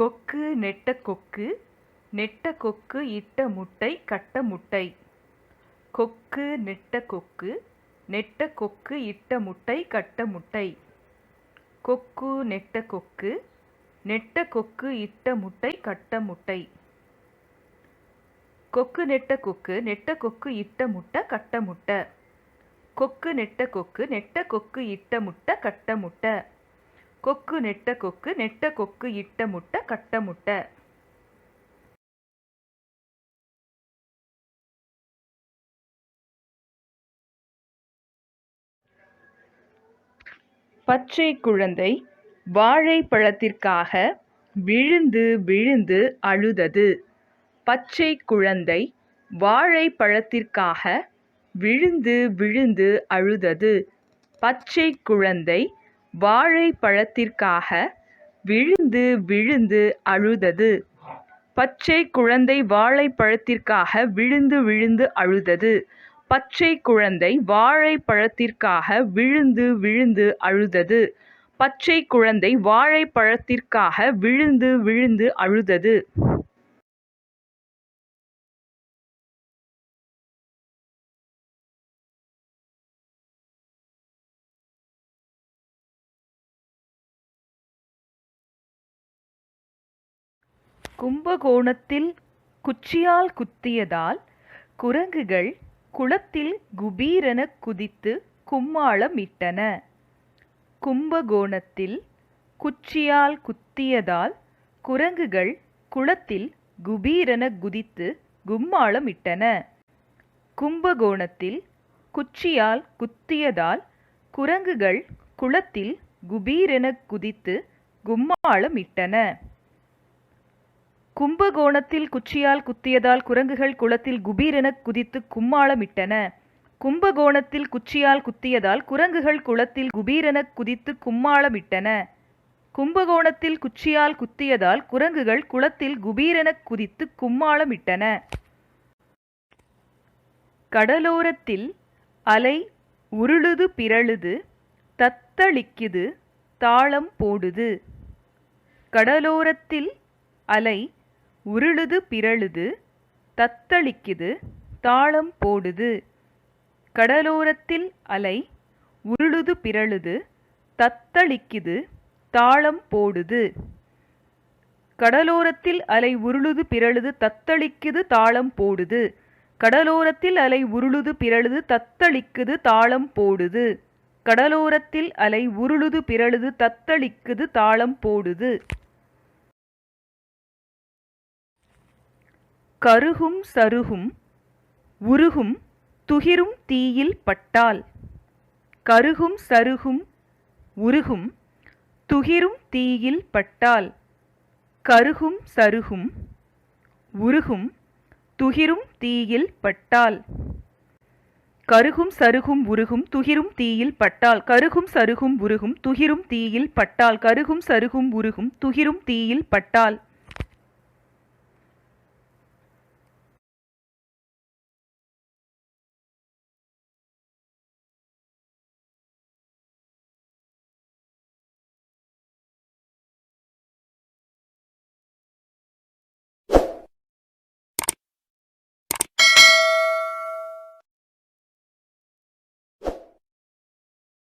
கொக்கு நெட்ட கொக்கு நெட்ட கொக்கு இட்ட முட்டை கட்ட முட்டை கொக்கு நெட்ட கொக்கு நெட்ட கொக்கு இட்ட முட்டை கட்ட முட்டை கொக்கு நெட்ட கொக்கு நெட்ட கொக்கு இட்ட முட்டை கட்ட முட்டை கொக்கு நெட்ட கொக்கு நெட்ட கொக்கு இட்ட முட்டை கட்ட முட்டை கொக்கு நெட்ட கொக்கு நெட்ட கொக்கு இட்ட முட்டை கட்ட முட்டை கொக்கு நெட்ட கொக்கு நெட்ட கொக்கு இட்ட முட்டை கட்ட முட்டை. பச்சை குழந்தை வாழைப்பழத்திற்காக விழுந்து விழுந்து அழுதது. பச்சை குழந்தை வாழைப்பழத்திற்காக விழுந்து விழுந்து அழுதது. பச்சை குழந்தை வாழைப்பழத்திற்காக விழுந்து விழுந்து அழுதது. பச்சை குழந்தை வாழைப்பழத்திற்காக விழுந்து விழுந்து அழுதது. பச்சை குழந்தை வாழைப்பழத்திற்காக விழுந்து விழுந்து அழுதது. பச்சை குழந்தை வாழைப்பழத்திற்காக விழுந்து விழுந்து அழுதது. கும்பகோணத்தில் குச்சியால் குத்தியதால் குரங்குகள் குளத்தில் குபீரென குதித்து கும்மாளமிட்டன. கும்பகோணத்தில் குச்சியால் குத்தியதால் குரங்குகள் குளத்தில் குபீரென குதித்து கும்மாளமிட்டன. கும்பகோணத்தில் குச்சியால் குத்தியதால் குரங்குகள் குளத்தில் குபீரென குதித்து கும்மாளமிட்டன. கும்பகோணத்தில் குச்சியால் குத்தியதால் குரங்குகள் குளத்தில் குபீரென குதித்து கும்மாளமிட்டன. கும்பகோணத்தில் குச்சியால் குத்தியதால் குரங்குகள் குளத்தில் குபீரென குதித்து கும்மாளமிட்டன. கும்பகோணத்தில் குச்சியால் குத்தியதால் குரங்குகள் குளத்தில் குபீரென குதித்து கும்மாளமிட்டன. கடலோரத்தில் அலை உருளுது பிறழுது தத்தளிக்குது தாளம் போடுது. கடலோரத்தில் அலை உருளுது பிறழுது தத்தளிக்குது தாளம் போடுது. கடலோரத்தில் அலை உருளுது பிறழுது தத்தளிக்குது தாளம் போடுது. கடலோரத்தில் அலை உருளுது பிறழுது தத்தளிக்குது தாளம் போடுது. கடலோரத்தில் அலை உருளுது பிறழுது தத்தளிக்குது தாளம் போடுது. கடலோரத்தில் அலை உருளுது பிறழுது தத்தளிக்குது தாளம் போடுது. கருகும் சருகும் உருகும் துகிரும் தீயில் பட்டால். கருகும் சருகும் உருகும் துகிரும் தீயில் பட்டால். கருகும் சருகும் உருகும் துகிரும் தீயில் பட்டால். கருகும் சருகும் உருகும் துகிரும் தீயில் பட்டால். கருகும் சருகும் உருகும் துகிரும் தீயில் பட்டால். கருகும் சருகும் உருகும் துகிரும் தீயில் பட்டால்.